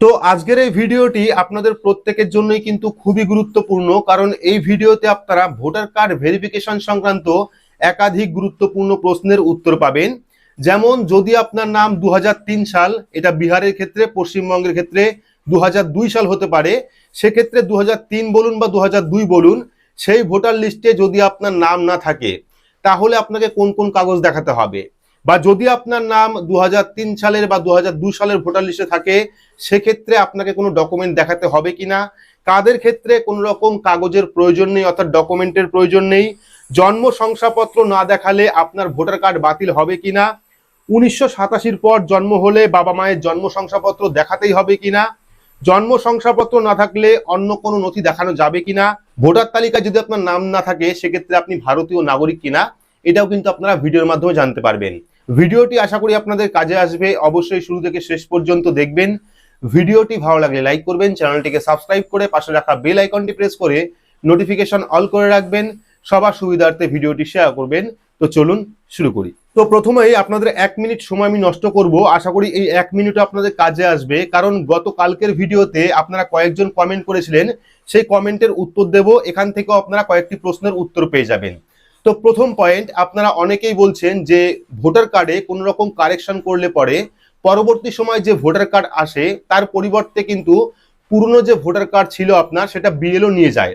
তো আজকের এই ভিডিওটি আপনাদের প্রত্যেকের জন্যই কিন্তু খুবই গুরুত্বপূর্ণ, কারণ এই ভিডিওতে আপনারা ভোটার কার্ড ভেরিফিকেশন সংক্রান্ত একাধিক গুরুত্বপূর্ণ প্রশ্নের উত্তর পাবেন। যেমন, যদি আপনার নাম দু হাজার তিন সাল, এটা বিহারের ক্ষেত্রে, পশ্চিমবঙ্গের ক্ষেত্রে দু হাজার দুই সাল হতে পারে, সেক্ষেত্রে দু হাজার তিন বলুন বা দু হাজার দুই বলুন, সেই ভোটার লিস্টে যদি আপনার নাম না থাকে, তাহলে আপনাকে কোন কোন কাগজ দেখাতে হবে? বা যদি আপনার নাম দু হাজার তিন সালের বা দু সালের ভোটার লিস্টে থাকে, সেক্ষেত্রে আপনাকে কোনো ডকুমেন্ট দেখাতে হবে কিনা? কাদের ক্ষেত্রে কোনো রকম কাগজের প্রয়োজন নেই, অর্থাৎ ডকুমেন্টের প্রয়োজন নেই? জন্ম শংসাপত্র না দেখালে আপনার ভোটার কার্ড বাতিল হবে কি না উনিশশো সাতাশির পর জন্ম হলে বাবা মায়ের জন্ম শংসাপত্র দেখাতেই হবে কিনা? জন্ম শংসাপত্র না থাকলে অন্য কোনো নথি দেখানো যাবে কিনা? ভোটার তালিকায় যদি আপনার নাম না থাকে, সেক্ষেত্রে আপনি ভারতীয় নাগরিক কিনা? এটাও কিন্তু আপনারা ভিডিওর মাধ্যমে জানতে পারবেন। ভিডিওটি আশা করি আপনাদের কাজে আসবে। অবশ্যই শুরু থেকে শেষ পর্যন্ত দেখবেন। ভিডিওটি ভালো লাগলে লাইক করবেন, চ্যানেলটিকে সাবস্ক্রাইব করে পাশে রাখা বেল আইকনটি প্রেস করে নোটিফিকেশন অল করে রাখবেন। সবার সুবিধার্থে ভিডিওটি শেয়ার করবেন। তো চলুন শুরু করি। তো প্রথমেই আপনাদের এক মিনিট সময় আমি নষ্ট করব। আশা করি এই এক মিনিট আপনাদের কাজে আসবে। কারণ গত কালকের ভিডিওতে আপনারা কয়েকজন কমেন্ট করেছিলেন। সেই কমেন্টের উত্তর দেব। এখান থেকেও আপনারা কয়েকটি প্রশ্নের উত্তর পেয়ে যাবেন। তো প্রথম পয়েন্ট আপনারা অনেকেই বলছেন যে ভোটার কার্ডে কোনো রকম কারেকশন করলে পরে পরবর্তী সময় যে ভোটার কার্ড আসে, তার পরিবর্তে কিন্তু পুরনো যে ভোটার কার্ড ছিল আপনার, সেটা বিএলও নিয়ে যায়।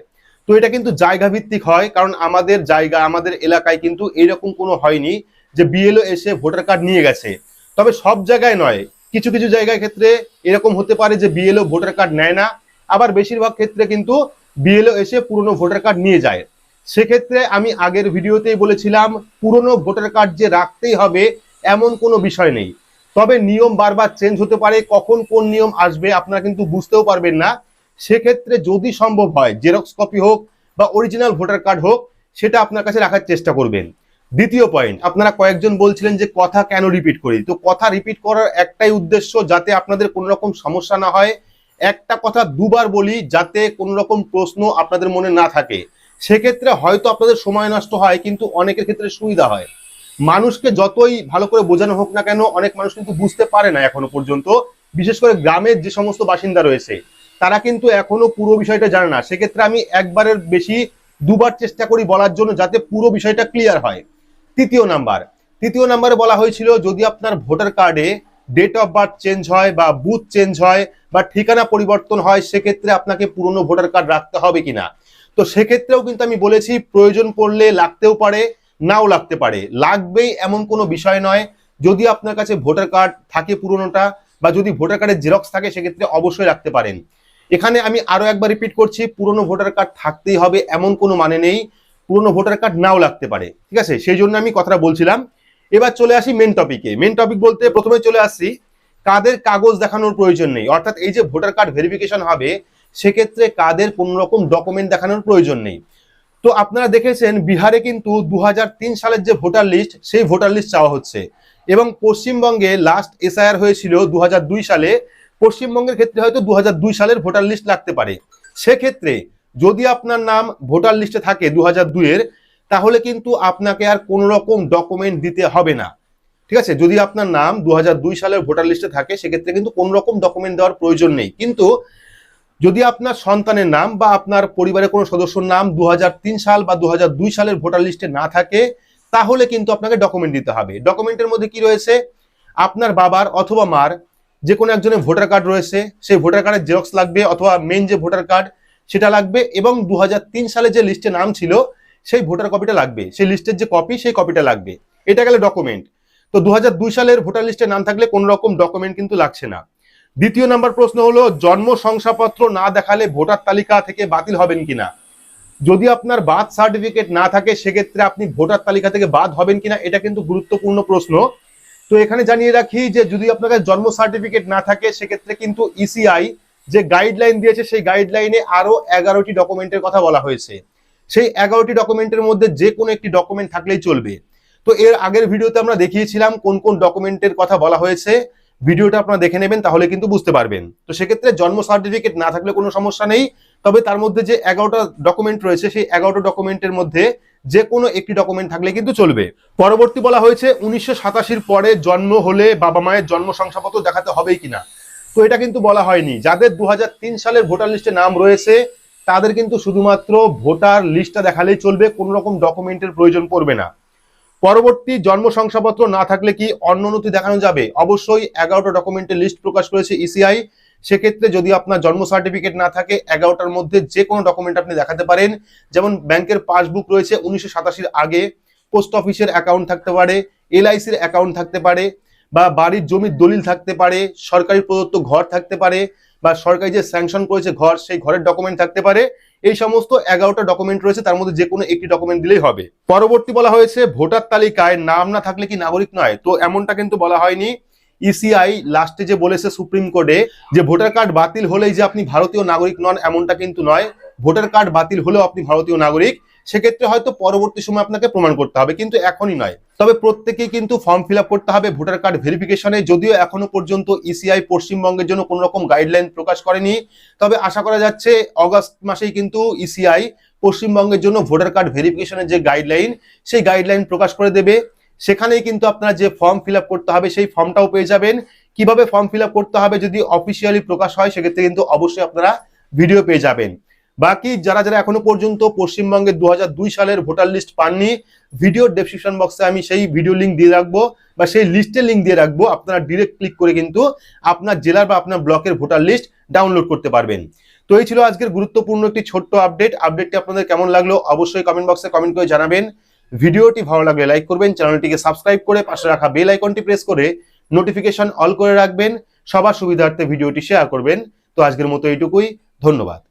তো এটা কিন্তু জায়গা ভিত্তিক হয়, কারণ আমাদের জায়গা, আমাদের এলাকায় কিন্তু এরকম কোনো হয়নি যে বিএলও এসে ভোটার কার্ড নিয়ে গেছে। তবে সব জায়গায় নয়, কিছু কিছু জায়গায় ক্ষেত্রে এরকম হতে পারে যে বিএলও ভোটার কার্ড নেয় না, আবার বেশিরভাগ ক্ষেত্রে কিন্তু বিএলও এসে পুরনো ভোটার কার্ড নিয়ে যায়। সেক্ষেত্রে আমি আগের ভিডিওতেই বলেছিলাম, পুরনো ভোটার কার্ড যে রাখতেই হবে, এমন কোনো বিষয় নেই। তবে নিয়ম বারবার চেঞ্জ হতে পারে, কখন কোন নিয়ম আসবে আপনারা কিন্তু বুঝতেও পারবেন না। সেক্ষেত্রে যদি সম্ভব হয়, জেরক্স কপি হোক বা অরিজিনাল ভোটার কার্ড হোক, সেটা আপনার কাছে রাখার চেষ্টা করবেন। দ্বিতীয় পয়েন্ট আপনারা কয়েকজন বলছিলেন যে কথা কেন রিপিট করি? তো কথা রিপিট করার একটাই উদ্দেশ্য যাতে আপনাদের কোনো রকম সমস্যা না হয়। একটা কথা দুবার বলি যাতে কোনো রকম প্রশ্ন আপনাদের মনে না থাকে। সেক্ষেত্রে হয়তো আপনাদের সময় নষ্ট হয়, কিন্তু অনেকের ক্ষেত্রে সুবিধা হয়। মানুষকে যতই ভালো করে বোঝানো হোক না কেন, অনেক মানুষ কিন্তু বুঝতে পারে না এখনও পর্যন্ত। বিশেষ করে গ্রামের যে সমস্ত বাসিন্দা রয়েছে, তারা কিন্তু এখনও পুরো বিষয়টা জানে না। সেক্ষেত্রে আমি একবারের বেশি দুবার চেষ্টা করি বলার জন্য যাতে পুরো বিষয়টা ক্লিয়ার হয়। তৃতীয় নাম্বার, তৃতীয় নাম্বারে বলা হয়েছিল, যদি আপনার ভোটার কার্ডে ডেট অফ বার্থ চেঞ্জ হয় বা বুথ চেঞ্জ হয় বা ঠিকানা পরিবর্তন হয়, সেক্ষেত্রে আপনাকে পুরনো ভোটার কার্ড রাখতে হবে কিনা। তো সেক্ষেত্রেও কিন্তু আমি বলেছি প্রয়োজন পড়লে লাগতেও পারে, নাও লাগতে পারে। লাগবেই এমন কোনো বিষয় নয়, যদি আপনার কাছে ভোটার কার্ড থাকে পুরনোটা বা যদি ভোটার কার্ডের জেরক্স থাকে সেক্ষেত্রে অবশ্যই রাখতে পারেন। এখানে আমি আরও একবার রিপিট করছি, পুরনো ভোটার কার্ড থাকতেই হবে এমন কোনো মানে নেই, পুরনো ভোটার কার্ড নাও লাগতে পারে। ঠিক আছে? সেই জন্য আমি কথাটা বলছিলাম। এবার চলে আসি মেন টপিকে মেন টপিক বলতে প্রথমে চলে আসছি, কাদের কাগজ দেখানোর প্রয়োজন নেই? অর্থাৎ এই যে ভোটার কার্ড ভেরিফিকেশন হবে সেক্ষেত্রে কাদের কোন রকম ডকুমেন্ট দেখানোর প্রয়োজন নেই। তো আপনারা দেখেছেন বিহারে কিন্তু দু হাজার তিন সালের যে ভোটার লিস্ট সেই ভোটার লিস্ট চাওয়া হচ্ছে। এবং পশ্চিমবঙ্গে লাস্ট এসআইআর হয়েছিল দু হাজার দুই সালে। পশ্চিমবঙ্গের ক্ষেত্রে হয়তো দু হাজার দুই সালের ভোটার লিস্ট লাগতে পারে। সেক্ষেত্রে যদি আপনার নাম ভোটার লিস্টে থাকে দু দুইয়ের তাহলে কিন্তু আপনাকে আর কোন রকম ডকুমেন্ট দিতে হবে না। ঠিক আছে? যদি আপনার নাম দু হাজার দুই সালের ভোটার লিস্টে থাকে, সেক্ষেত্রে কিন্তু কোন রকম ডকুমেন্ট দেওয়ার প্রয়োজন নেই। কিন্তু যদি আপনার সন্তানের নাম বা আপনার পরিবারের কোনো সদস্যর নাম দু হাজার তিন সাল বা দু হাজার দুই সালের ভোটার লিস্টে না থাকে, তাহলে কিন্তু আপনাকে ডকুমেন্ট দিতে হবে। ডকুমেন্টের মধ্যে কি রয়েছে? আপনার বাবার অথবা মার যে কোনো একজনের ভোটার কার্ড রয়েছে, সেই ভোটার কার্ডের জেরক্স লাগবে অথবা মেন যে ভোটার কার্ড সেটা লাগবে এবং দু হাজার তিন সালে যে লিস্টে নাম ছিল, সেই ভোটার কপিটা লাগবে। সেই লিস্টের যে কপি সেই কপিটা লাগবে। এটা গেলে ডকুমেন্ট তো দু হাজার দুই সালের ভোটার লিস্টে নাম থাকলে কোনো রকম ডকুমেন্ট কিন্তু লাগছে না। দ্বিতীয় নাম্বার প্রশ্ন হলো, জন্ম শংসাপত্র না দেখালে ভোটার তালিকা থেকে বাতিল হবেন কিনা? যদি আপনার বার্থ সার্টিফিকেট না থাকে, সেক্ষেত্রে আপনি ভোটার তালিকা থেকে বাদ হবেন কিনা? এটা কিন্তু গুরুত্বপূর্ণ প্রশ্ন। তো এখানে জানিয়ে রাখি যে, যদি আপনার কাছে জন্ম সার্টিফিকেট না থাকে, সেক্ষেত্রে কিন্তু ইসিআই যে গাইডলাইন দিয়েছে, সেই গাইডলাইনে আরও এগারোটি ডকুমেন্টের কথা বলা হয়েছে। সেই এগারোটি ডকুমেন্টের মধ্যে যে কোনো একটি ডকুমেন্ট থাকলেই চলবে। তো এর আগের ভিডিওতে আমরা দেখিয়েছিলাম কোন কোন ডকুমেন্টের কথা বলা হয়েছে। ভিডিওটা আপনারা দেখে নেবেন, তাহলে কিন্তু বুঝতে পারবেন। তো সেক্ষেত্রে জন্ম সার্টিফিকেট না থাকলে কোনো সমস্যা নেই। তবে তার মধ্যে যে এগারোটা ডকুমেন্ট রয়েছে, সেই এগারোটা ডকুমেন্টের মধ্যে যে কোনো একটি ডকুমেন্ট থাকলে কিন্তু চলবে। পরবর্তী বলা হয়েছে, উনিশশো সাতাশির পরে জন্ম হলে বাবা মায়ের জন্ম শংসাপত্র দেখাতে হবেই কিনা। তো এটা কিন্তু বলা হয়নি। যাদের দু হাজার তিন সালের ভোটার লিস্টে নাম রয়েছে, তাদের কিন্তু শুধুমাত্র ভোটার লিস্টটা দেখালেই চলবে, কোনো রকম ডকুমেন্টের প্রয়োজন পড়বে না। পরবর্তী জন্ম শংসাপত্র না থাকলে কি অন্য নথি দেখানো যাবে? অবশ্যই এগারোটা ডকুমেন্টের লিস্ট প্রকাশ করেছে ইসিআই সেক্ষেত্রে যদি আপনার জন্ম সার্টিফিকেট না থাকে, এগারোটার মধ্যে যে কোনো ডকুমেন্ট আপনি দেখাতে পারেন। যেমন ব্যাংকের পাসবুক রয়েছে উনিশশো সাতাশির আগে পোস্ট অফিসের অ্যাকাউন্ট থাকতে পারে এলআইসির অ্যাকাউন্ট থাকতে পারে, বা বাড়ির জমির দলিল থাকতে পারে, সরকারি প্রদত্ত ঘর থাকতে পারে বা সরকারি যে স্যাংশন করেছে ঘর, সেই ঘরের ডকুমেন্ট থাকতে পারে। এই সমস্ত এগারোটা ডকুমেন্ট রয়েছে, তার মধ্যে যে কোনো একটি ডকুমেন্ট দিলেই হবে। পরবর্তী বলা হয়েছে, ভোটার তালিকায় নাম না থাকলে কি নাগরিক নয়? তো এমনটা কিন্তু বলা হয়নি। ইসিআই লাস্টে যে বলেছে সুপ্রিম কোর্টে যে ভোটার কার্ড বাতিল হলেই যে আপনি ভারতীয় নাগরিক নন, এমনটা কিন্তু নয়। ভোটার কার্ড বাতিল হলেও আপনি ভারতীয় নাগরিক। সেক্ষেত্রে হয়তো পরবর্তী সময় আপনাকে প্রমাণ করতে হবে, কিন্তু এখনই নয়। তবে প্রত্যেকেই কিন্তু ফর্ম ফিল করতে হবে ভোটার কার্ড ভেরিফিকেশনে যদিও এখনও পর্যন্ত ইসিআই পশ্চিমবঙ্গের জন্য কোনো রকম গাইডলাইন প্রকাশ করেনি। তবে আশা করা যাচ্ছে অগস্ট মাসেই কিন্তু ইসিআই পশ্চিমবঙ্গের জন্য ভোটার কার্ড ভেরিফিকেশনের যে গাইডলাইন সেই গাইডলাইন প্রকাশ করে দেবে। সেখানেই কিন্তু আপনারা যে ফর্ম ফিল করতে হবে, সেই ফর্মটাও পেয়ে যাবেন। কীভাবে ফর্ম ফিল করতে হবে যদি অফিসিয়ালি প্রকাশ হয়, সেক্ষেত্রে কিন্তু অবশ্যই আপনারা ভিডিও পেয়ে যাবেন। বাকি যারা যারা এখনও পর্যন্ত পশ্চিমবঙ্গের দু সালের ভোটার লিস্ট পাননি ভিডিও ডেসক্রিপশন বক্সে আমি সেই ভিডিও লিঙ্ক দিয়ে রাখব বা সেই লিস্টের লিঙ্ক দিয়ে রাখব। আপনারা ডিরেক্ট ক্লিক করে কিন্তু আপনার জেলার বা আপনার ব্লকের ভোটার লিস্ট ডাউনলোড করতে পারবেন। তো এই ছিল আজকের গুরুত্বপূর্ণ একটি ছোট্ট আপডেট আপডেটটি আপনাদের কেমন লাগল অবশ্যই কমেন্ট বক্সে কমেন্ট করে জানাবেন। ভিডিওটি ভালো লাগলে লাইক করবেন, চ্যানেলটিকে সাবস্ক্রাইব করে পাশে রাখা বেল আইকনটি প্রেস করে নোটিফিকেশন অল করে রাখবেন। সবার সুবিধার্থে ভিডিওটি শেয়ার করবেন। তো আজকের মতো এইটুকুই। ধন্যবাদ।